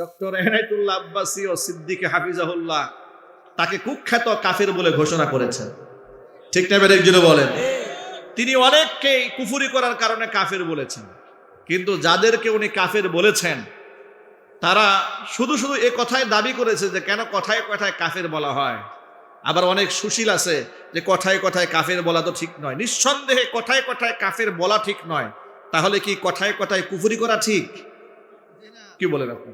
Doctor Enayetullah Abbasi ও সিদ্দিক হাফিজাহুল্লাহ তাকে কুখ্যাত কাফের বলে ঘোষণা করেছেন। ঠিক না বের একজনে বলেন। তিনি অনেককেই কুফুরি করার কারণে কাফের বলেছেন। কিন্তু যাদেরকে উনি কাফের বলেছেন, তারা শুধু শুধু এ কথায় দাবি করেছে যে কেন কথায় কথায় কাফের বলা হয়। আবার অনেক সুশীল আছে যে কথায় কথায় কাফের বলা তো ঠিক নয়। নিঃসন্দেহে কথায় কথায় কাফের বলা ঠিক নয়। তাহলে কি কথায় কথায় কুফুরি করা ঠিক? কি বলেন আপনি?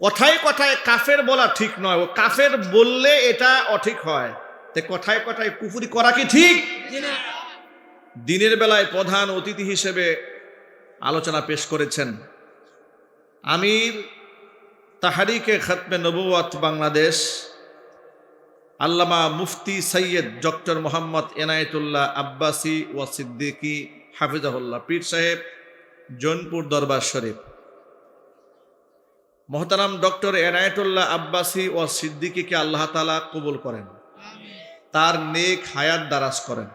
কথায় কথায় কাফের বলা ঠিক নয়। ও কাফের বললে এটা অঠিক হয়। তে কথায় কথায় কুফুরি করা কি ঠিক? দিনের বেলায় প্রধান অতিথি হিসেবে আলোচনা পেশ করেছেন আমির তাহারিকে খতমে নবুয়াত বাংলাদেশ আল্লামা মুফতি সৈয়দ ডক্টর মোহাম্মদ এনায়েতুল্লাহ আব্বাসি ও সিদ্দিকি হাফিজাহুল্লাহ পীর সাহেব জৌনপুর দরবার শরীফ। মোহতারাম ডক্টর এনায়েতুল্লাহ আব্বাসী ও সিদ্দিকিকে আল্লাহ তালা কবুল করেন। তার নেক হায়াত দারাজ করেন।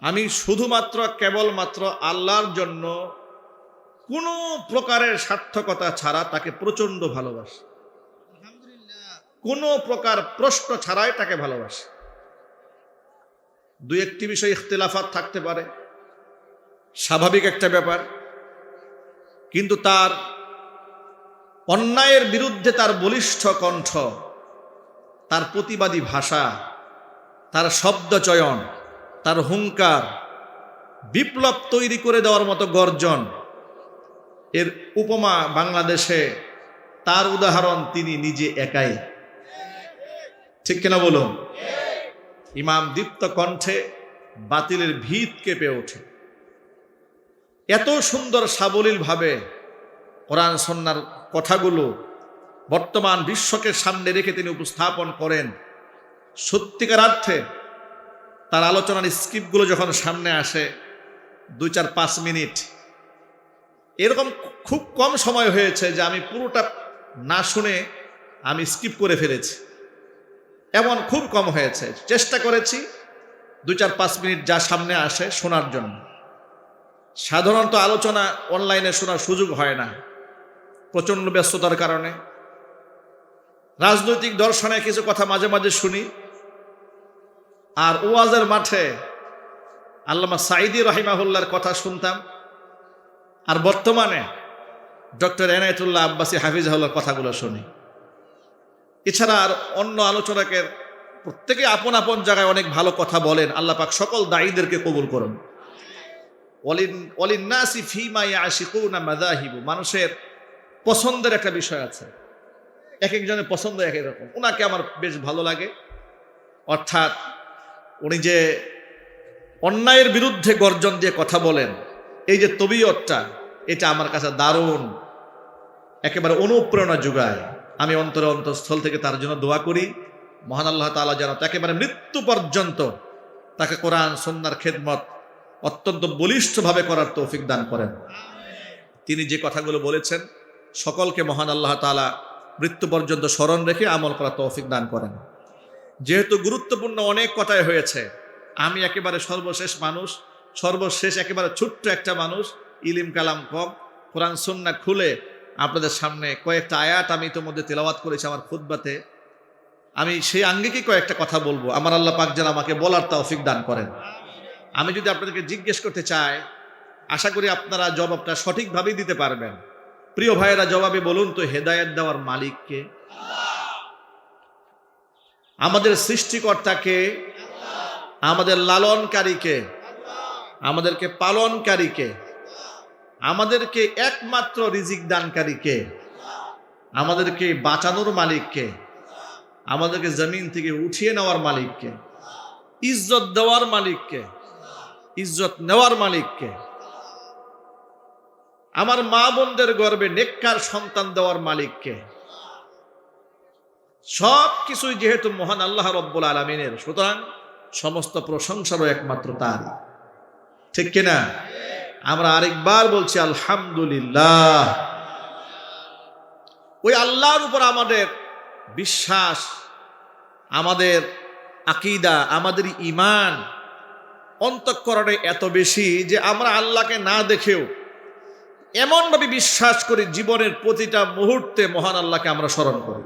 আমি শুধুমাত্র কেবলমাত্র আল্লাহর জন্য কোনো প্রকারের সার্থকতা ছাড়া তাকে প্রচণ্ড ভালোবাসি। কোনো প্রকার প্রশ্ন ছাড়াই তাকে ভালোবাসি। দু একটি বিষয় ইখতিলাফাত থাকতে পারে। স্বাভাবিক একটা ব্যাপার। কিন্তু তার অন্যায়ের বিরুদ্ধে তার বলিষ্ঠ কণ্ঠ, তার প্রতিবাদী ভাষা, তার শব্দচয়ন তার হুঙ্কার, বিপ্লব তৈরি করে দেওয়ার মতো গর্জন, এর উপমা বাংলাদেশে তার উদাহরণ তিনি নিজে একাই। ঠিক কিনা বলুন? ইমাম দীপ্ত কণ্ঠে বাতিলের ভিত কেঁপে ওঠে। এত সুন্দর সাবলীলভাবে ভাবে কোরআন সন্ন্যার কথাগুলো বর্তমান বিশ্বকে সামনে রেখে তিনি উপস্থাপন করেন। সত্যিকার অর্থে তার আলোচনার স্ক্রিপ্টগুলো যখন সামনে আসে, দুই চার পাঁচ মিনিট, এরকম খুব কম সময় হয়েছে যে আমি পুরোটা না শুনে আমি স্কিপ করে ফেলেছি। এমন খুব কম হয়েছে। চেষ্টা করেছি দুই চার পাঁচ মিনিট যা সামনে আসে শোনার জন্য। সাধারণত আলোচনা অনলাইনে শোনার সুযোগ হয় না। প্রচণ্ড ব্যস্ততার কারণে। রাজনৈতিক দর্শনে কিছু কথা মাঝে মাঝে শুনি। আর ওয়াজের মাঠে আল্লামা সাইদি রহিমাহুল্লার কথা শুনতাম। আর বর্তমানে ডক্টর এনায়তুল্লাহ আব্বাসী হাফিজাহুল্লার কথাগুলো শুনি। এছাড়া আর অন্য আলোচনাকে প্রত্যেকে আপন আপন জায়গায় অনেক ভালো কথা বলেন। আল্লাহ পাক সকল দায়ীদেরকে কবুল করুন। অলিন অলিন্নাসি ফিমাই আশিকুনা মাদাহিবু মানুষের পছন্দের একটা বিষয় আছে। এক একজনের পছন্দ এক রকম। ওনাকে আমার বেশ ভালো লাগে। অর্থাৎ উনি যে অন্যায়ের বিরুদ্ধে গর্জন দিয়ে কথা বলেন, এই যে তবিয়তটা, এটা আমার কাছে দারুণ। একেবারে অনুপ্রেরণা যোগায়। আমি অন্তরে অন্তঃস্থল থেকে তার জন্য দোয়া করি। মহান আল্লাহ তালা যেন একেবারে মৃত্যু পর্যন্ত তাকে কোরআন সন্ন্যার খেদমত অত্যন্ত বলিষ্ঠভাবে করার তৌফিক দান করেন। তিনি যে কথাগুলো বলেছেন সকলকে মহান আল্লাহ তালা মৃত্যু পর্যন্ত স্মরণ রেখে আমল করার তৌফিক দান করেন। যেহেতু গুরুত্বপূর্ণ অনেক কথাই হয়েছে, আমি একেবারে সর্বশেষ মানুষ, সর্বশেষ একেবারে ছোট্ট একটা মানুষ, ইলিম কালাম কম। কোরআন সন্না খুলে আপনাদের সামনে কয়েকটা আয়াত আমি ইতিমধ্যে তেলাওয়াত করেছি আমার খুদ্বাতে আমি সেই আঙ্গিকে কয়েকটা কথা বলব। আমার আল্লাহ পাক যেন আমাকে বলার তৌফিক দান করেন। আমি যদি আপনাদেরকে জিজ্ঞেস করতে চাই, আশা করি আপনারা জবাবটা সঠিকভাবেই দিতে পারবেন। প্রিয় ভাইয়েরা, জবাবে বলুন তো, হেদায়ত দেওয়ার মালিককে আমাদের সৃষ্টিকর্তাকে, আমাদের লালনকারীকে আমাদেরকে পালনকারীকে আমাদেরকে একমাত্র রিজিক দানকারীকে আমাদেরকে বাঁচানোর মালিককে আমাদেরকে জমিন থেকে উঠিয়ে নেওয়ার মালিককে ইজ্জত দেওয়ার মালিককে ইজ্জত নেওয়ার মালিককে আমার মা বোনদের গর্বে নেককার সন্তান দেওয়ার মালিককে সব কিছুই যেহেতু মহান আল্লাহ রব্বুল আলমিনের, সুতরাং সমস্ত প্রশংসারও একমাত্র তার ঠিক কিনা? আমরা আরেকবার বলছি, আলহামদুলিল্লাহ। ওই আল্লাহর উপর আমাদের বিশ্বাস, আমাদের আকিদা, আমাদের ইমান অন্তঃকরণে এত বেশি যে আমরা আল্লাহকে না দেখেও এমনভাবে বিশ্বাস করি জীবনের প্রতিটা মুহূর্তে মহান আল্লাহকে আমরা স্মরণ করি।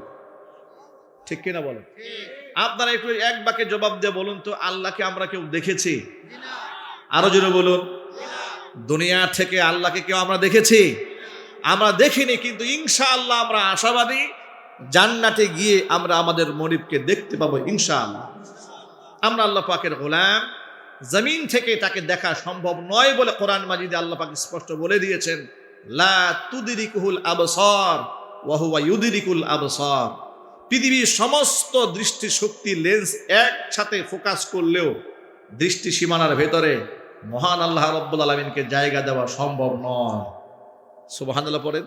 ঠিক কিনা বলেন? আপনারা একটু এক বাকে জবাব দিয়ে বলুন তো, আল্লাহকে আমরা কেউ দেখেছি? আরও জোরে বলুন। দুনিয়া থেকে আল্লাহকে কেউ আমরা দেখেছি? আমরা দেখিনি, কিন্তু ইনশা আল্লাহ আমরা আশাবাদী, জান্নাতে গিয়ে আমরা আমাদের মনিবকে দেখতে পাবো ইনশা আল্লাহ আমরা আল্লাহ পাকের গোলাম, জমিন থেকে তাকে দেখা সম্ভব নয় বলে কোরআন মাজিদে আল্লাহ পাক স্পষ্ট বলে দিয়েছেন। লা তুদিরিকুহুল আবসর ওয়াহুয়া ইউদিরিকুল আবসর। পৃথিবীর সমস্ত দৃষ্টি শক্তি লেন্স একসাথে ফোকাস করলেও দৃষ্টি সীমানার ভেতরে মহান আল্লাহ রব্বুল আলমিনকে জায়গা দেওয়া সম্ভব নয়। সুবহানাল্লাহ পড়েন।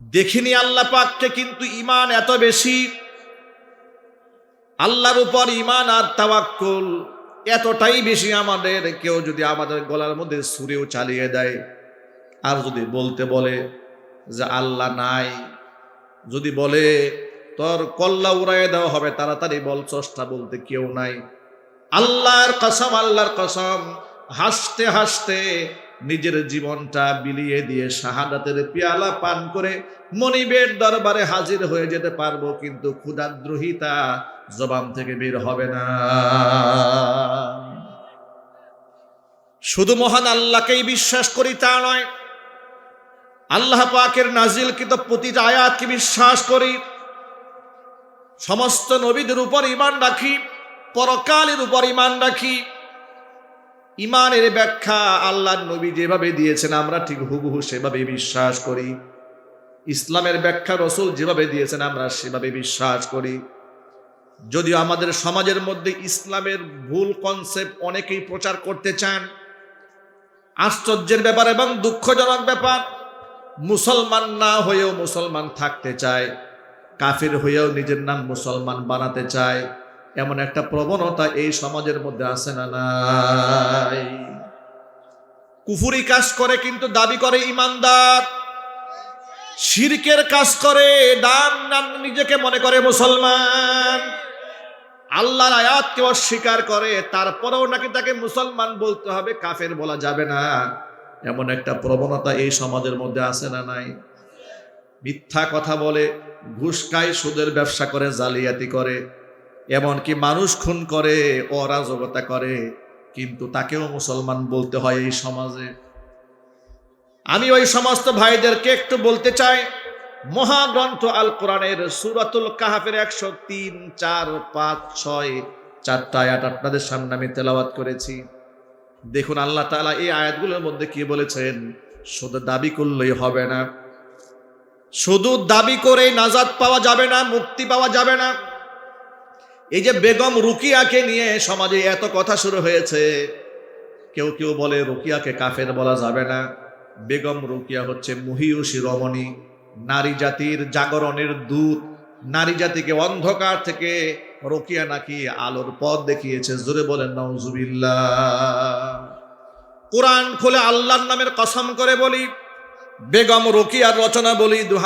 দেখিনি আল্লাহ পাককে কিন্তু ইমান এত বেশি। আল্লাহর উপর ইমান আর তাওয়াক্কুল এতটাই বেশি আমাদের, কেউ যদি আমাদের গলার মধ্যে সুরেও চালিয়ে দেয়, আর যদি বলতে বলে যে আল্লাহ নাই, যদি বলে তোর কল্লা উড়াইয়ে দেওয়া হবে, তাড়াতাড়ি বল, চষ্টা বলতে কেউ নাই। আল্লাহর কসম আল্লাহর কসম, হাসতে হাসতে নিজের জীবনটা বিলিয়ে দিয়ে শাহাদাতের পেয়ালা পান করে মনিবের দরবারে হাজির হয়ে যেতে পারব, কিন্তু ক্ষুদাদ্রোহিতা জবান থেকে বের হবে না। শুধু মহান আল্লাহকেই বিশ্বাস করি তা নয়, আল্লাহ পাকের নাজিল কিন্তু প্রতিটা আয়াতকে বিশ্বাস করি। সমস্ত নবীদের উপর ইমান রাখি, পরকালের উপর ইমান রাখি। ইমানের ব্যাখ্যা আল্লাহর নবী যেভাবে দিয়েছেন, আমরা ঠিক হুবহু সেভাবে বিশ্বাস করি। ইসলামের ব্যাখ্যা রসুল যেভাবে দিয়েছেন, আমরা সেভাবে বিশ্বাস করি। যদিও আমাদের সমাজের মধ্যে ইসলামের ভুল কনসেপ্ট অনেকেই প্রচার করতে চান। আশ্চর্যের ব্যাপার এবং দুঃখজনক ব্যাপার, মুসলমান না হয়েও মুসলমান থাকতে চায়, কাফির হয়েও নিজের নাম মুসলমান বানাতে চায়। এমন একটা প্রবণতা এই সমাজের মধ্যে আছে না নাই? কুফুরি কাজ করে কিন্তু দাবি করে ইমানদার। শিরকের কাজ করে, দান নাম নিজেকে মনে করে মুসলমান। আল্লাহর আয়াতকে অস্বীকার করে, তারপরেও নাকি তাকে মুসলমান বলতে হবে, কাফের বলা যাবে না। এমন একটা প্রবণতা এই সমাজের মধ্যে আছে না নাই? মিথ্যা কথা বলে, ঘুষ খায়, সুদের ব্যবসা করে, জালিয়াতি করে। এমনকি মানুষ খুন করে, অরাজকতা করে, কিন্তু তাকেও মুসলমান বলতে হয় এই সমাজে। আমি ওই সমস্ত ভাইদেরকে একটু বলতে চাই, মহাগ্রন্থ আল কোরআনের সুরাতুল কাহাফের একশো তিন, চার, পাঁচ, ছয়, চারটা আয়াত আপনাদের সামনে আমি তেলাওয়াত করেছি। দেখুন, আল্লাহ তাআলা এই আয়াতগুলোর মধ্যে কি বলেছেন? শুধু দাবি করলেই হবে না। শুধু দাবি করে নাজাদ পাওয়া যাবে না, মুক্তি পাওয়া যাবে না। এই যে বেগম রুকিয়াকে নিয়ে সমাজে এত কথা শুরু হয়েছে, কেউ কেউ বলে রুকিয়াকে কাফের বলা যাবে না। বেগম রুকিয়া হচ্ছে মহিষী রমণী, নারী জাতির জাগরণের দূত, নারী জাতিকে অন্ধকার থেকে রকিয়া নাকি আলোর পথ দেখিয়েছে। জোরে বলেন নজুবিল্লা কোরআন খুলে আল্লাহর নামের কসম করে বলি, বেগম রকিয়ার রচনা বলি দু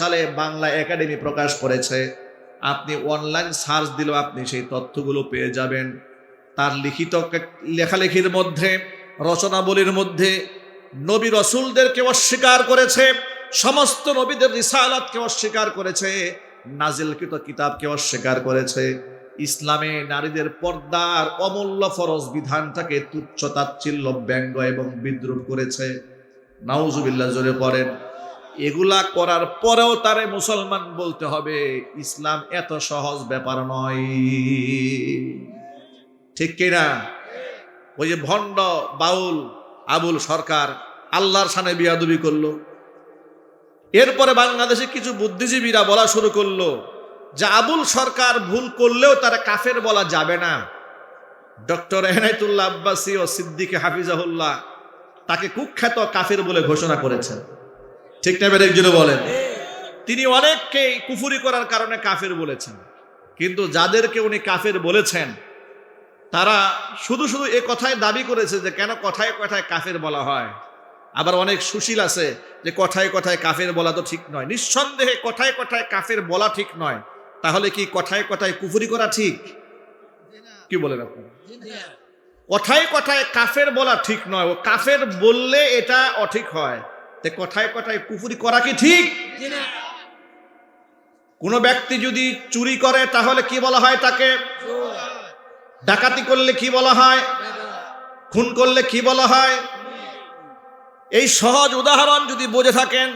সালে বাংলা একাডেমি প্রকাশ করেছে। আপনি অনলাইন সার্চ দিলেও আপনি সেই তথ্যগুলো পেয়ে যাবেন। তার লিখিত লেখালেখির মধ্যে, রচনাবলীর মধ্যে নবী রসুলদেরকে অস্বীকার করেছে, সমস্ত নবীদের রিসালাতকে অস্বীকার করেছে, নাজিলকৃত কিতাবকে অস্বীকার করেছে। ইসলামে নারীদের পর্দার অমূল্য ফরজ বিধানটাকে তুচ্ছ তাচ্ছিল্য ব্যঙ্গ এবং বিদ্রুপ করেছে। নাউজুবিল্লাহ, জোরে পড়েন। এগুলা করার পরেও তারে মুসলমান বলতে হবে, ইসলাম এত সহজ ব্যাপার নয়। ঠিক কিনা ওই যে ভণ্ড বাউল, আবুল সরকার আল্লাহর সামনে বিয়াদুবি করল। এরপরে বাংলাদেশে কিছু বুদ্ধিজীবীরা বলা শুরু করল যে, আবুল সরকার ভুল করলেও তারা কাফের বলা যাবে না। ডক্টর এনায়তুল্লাহ আব্বাসী ও সিদ্দিকে হাফিজাহুল্লাহ তাকে কুখ্যাত কাফের বলে ঘোষণা করেছেন। ঠিক না একজনে বলেন। তিনি অনেককে কুফুরি করার কারণে কাফের বলেছেন। কিন্তু যাদেরকে উনি কাফের বলেছেন, তারা শুধু শুধু এ কথায় দাবি করেছে যে কেন কথায় কথায় কাফের বলা হয়। আবার অনেক সুশীল আছে যে কথায় কথায় কাফের বলা তো ঠিক নয়। নিঃসন্দেহে কথায় কথায় কাফের বলা ঠিক নয়। তাহলে কি কথায় কথায় কুফুরি করা ঠিক? কি বলেন আপনি? কথায় কথায় কাফের বলা ঠিক নয়। কাফের বললে এটা অঠিক হয়। তে কথায় কথায় কুফুরি করা কি ঠিক? কোনো ব্যক্তি যদি চুরি করে, তাহলে কি বলা হয় তাকে? ডাকাতি করলে কি বলা হয়? খুন করলে কি বলা হয়? এই সহজ উদাহরণ যদি বুঝে থাকেন,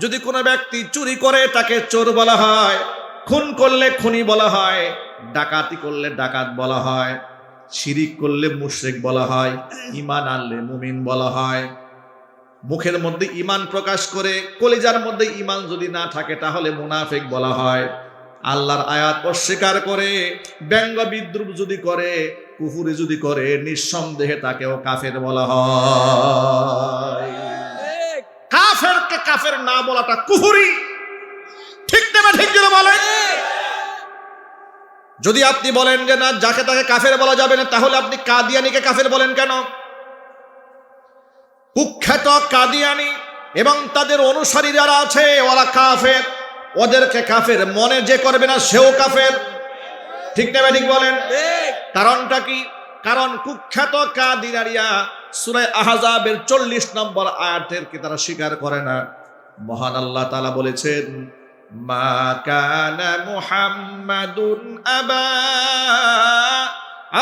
যদি কোনো ব্যক্তি চুরি করে, তাকে চোর বলা হয়, খুন করলে খুনি বলা হয়, ডাকাতি করলে ডাকাত বলা হয়, শিরিক করলে মুশরিক বলা হয় ইমান আনলে মুমিন বলা হয় মুখের মধ্যে ইমান প্রকাশ করে কলিজার মধ্যে ইমান যদি না থাকে তাহলে মুনাফেক বলা হয়। আল্লাহর আয়াত অস্বীকার করে ব্যঙ্গ বিদ্রুপ যদি করে কুফুরি যদি করে নিঃসন্দেহে তাকেও কাফের বলা হয়। কাফেরকে কাফের না বলাটা কুফুরি। ঠিক দেবে ঠিক যেন বলেন। যদি আপনি বলেন যে না যাকে তাকে কাফের বলা যাবে না তাহলে আপনি কাদিয়ানিকে কাফের বলেন কেন? কুখ্যাত কাদিয়ানি এবং তাদের অনুসারী যারা আছে ওরা কাফের। ওদেরকে কাফের মনে যে করবে না সেও কাফের। ঠিক নেবে ঠিক বলেন? কারণটা কি? কারণ কুখ্যাত কাদিনারিয়া সুরে আহাজাবের চল্লিশ নম্বর আয়াতের কি তারা স্বীকার করে না? মহান আল্লাহ তালা বলেছেন মা কানা মুহাম্মাদুন আবা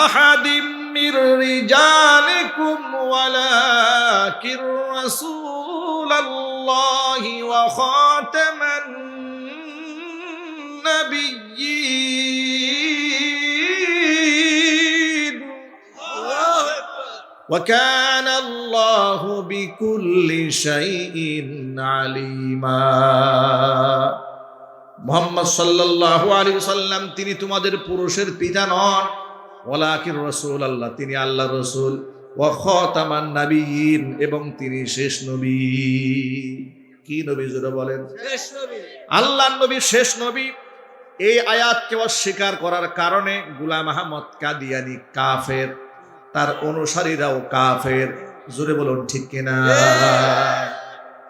আহাদিম মির রিজালিকুম ওয়ালাকির রাসূলাল্লাহি ওয়া খাতামান নাবিয়্যিন وكان الله بكل شيء عليما মোহাম্মদ সাল্লাল্লাহু আলাইহি সাল্লাম তিনি তোমাদের পুরুষের পিতা নন ওয়ালাকির রাসূল আল্লাহ তিনি আল্লাহর রাসূল। ওয়া খাতামান নাবিয়িন এবং তিনি শেষ নবী। কি নবী জোরে বলেন? আল্লাহর নবী শেষ নবী। এই আয়াতকে অস্বীকার করার কারণে গুলাম আহমদ কাদিয়ানি কাফের তার অনুসারীরাও কাফের। জোরে বলুন ঠিক কিনা?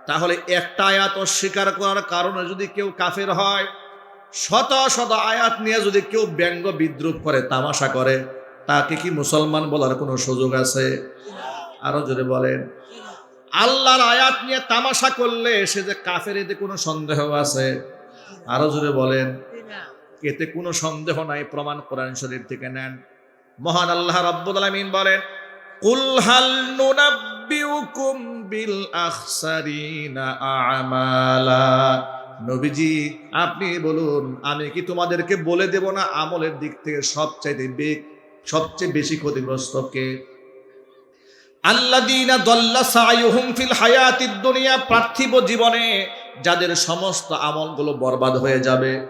তাহলে একটা আয়াত অস্বীকার করার কারণে যদি কেউ কাফের হয় শত শত আয়াত নিয়ে যদি কেউ ব্যঙ্গ বিদ্রুপ করে, তামাশা করে, তাকে কি মুসলমান বলার কোনো সুযোগ আছে? আরও জোরে বলেন। আল্লাহর আয়াত নিয়ে তামাশা করলে সে যে কাফের, এতে কোনো সন্দেহ আছে? আরও জোরে বলেন। এতে কোনো সন্দেহ নাই, প্রমাণ কোরআন শরীফ থেকে নেন। মহান আল্লাহ রাব্বুল আলামিন বলেন, কুল হাল নুনাব্বিউকুম বিল আখসারিনা আমালা। নবীজি, আপনি বলুন, আমি কি তোমাদেরকে বলে দেব না আমলের দিক থেকে সবচাইতে বে- সবচেয়ে বেশি ক্ষতিগ্রস্ত কে? আল্লাদিনা দল্লা সায়ুহুম ফিল হায়াতিদ দুনিয়া, পার্থিব জীবনে যাদের সমস্ত আমলগুলো বরবাদ হয়ে যাবে।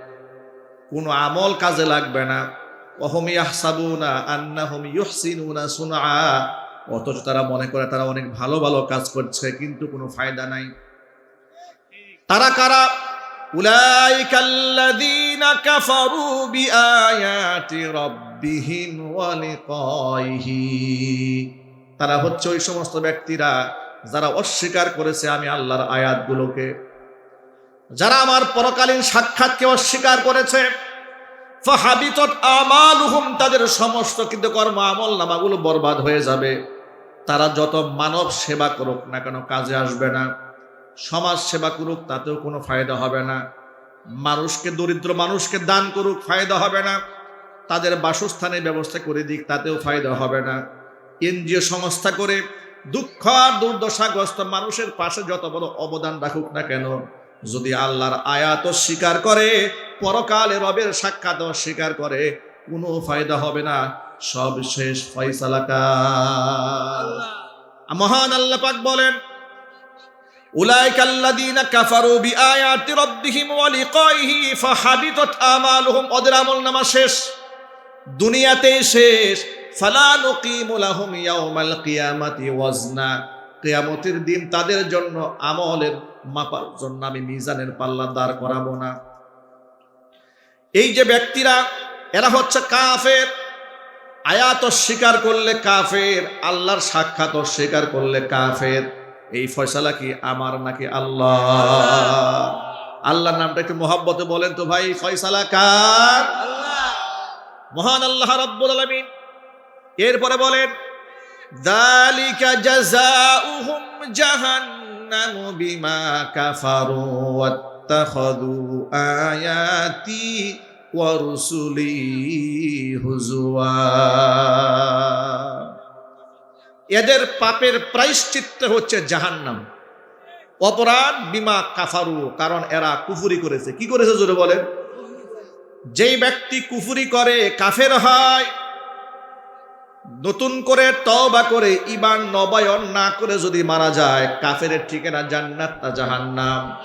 কোনো আমল কাজে লাগবে না। অহম ইয়াহসাবুনা আন্নাহুম ইউহসিনুনা সুনআ, অথচ তারা মনে করে তারা অনেক ভালো ভালো কাজ করছে, কিন্তু কোনো ফায়দা নাই। তারা কারা? উলাইকাল্লাযীনা কাফারু বিআয়াতি রাব্বিহিম ওয়া লিকাইহি। তারা হচ্ছে ওই সমস্ত ব্যক্তিরা যারা অস্বীকার করেছে আমি আল্লাহর আয়াতগুলোকে। যারা আমার পরকালীন সাক্ষাৎকে অস্বীকার করেছে। তাদের সমস্ত কিন্তু কর্ম আমল নামাগুলো বরবাদ হয়ে যাবে। তারা যত মানব সেবা করুক না কেন, কাজে আসবে না। সমাজ সেবা করুক তাতেও কোনো ফায়দা হবে না। মানুষকে দরিদ্র মানুষকে দান করুক ফায়দা হবে না। তাদের বাসস্থানের ব্যবস্থা করে দিক তাতেও ফায়দা হবে না। এনজিও সংস্থা করে দুঃখ আর দুর্দশাগ্রস্ত মানুষের পাশে যত বড় অবদান রাখুক না কেন যদি আল্লাহর আয়াত স্বীকার করে পরকালে রবের সাক্ষাৎ স্বীকার করে কোনো ফায়দা হবে না। সব শেষ ফয়সালা কার। মহান আল্লাহ পাক বলেন আল্লাযীনা কাফারু বিআয়াতি রাব্বিহিম ওয়া লিকাইহি ফাহাবিতাত আমালুহুম। ওদের আমল নামা শেষ। দুনিয়াতেই শেষ। ফালা নুকিমু লাহুম ইয়াউমাল কিয়ামাতি ওয়াজনা। কিয়ামতের দিন তাদের জন্য আমলের মাপার জন্য আমি পাল্লা দাঁড় করাবো না। এই যে ব্যক্তিরা, এরা হচ্ছে কাফের। আয়াত স্বীকার করলে কাফের, আল্লাহর সাক্ষাৎ স্বীকার করলে কাফের। এই ফয়সালা কি আমার নাকি আল্লাহ? আল্লাহর নামটা একটু মোহাব্বতে বলেন তো ভাই, ফয়সালা কার? মহান আল্লাহ রাব্বুল আলামিন। এরপরে বলেন যালিকা জাযাউহুম জাহান্নামু বিমা কাফারু ওয়াত্তাখাযু আয়াতি ওয়া রুসুলি হুজুয়া। এদের পাপের প্রায়শ্চিত্ত হচ্ছে জাহান্নাম। অপরাধ, বিমা, কাফারু, কারণ এরা কুফুরি করেছে। কি করেছে জোরে বলেন? যেই ব্যক্তি কুফুরি করে, কাফের হয়, নতুন করে তবা করে ইমান নবায়ন না করে যদি মারা যায় কাফের ঠিকানা জান্নাত না জাহান্নাম।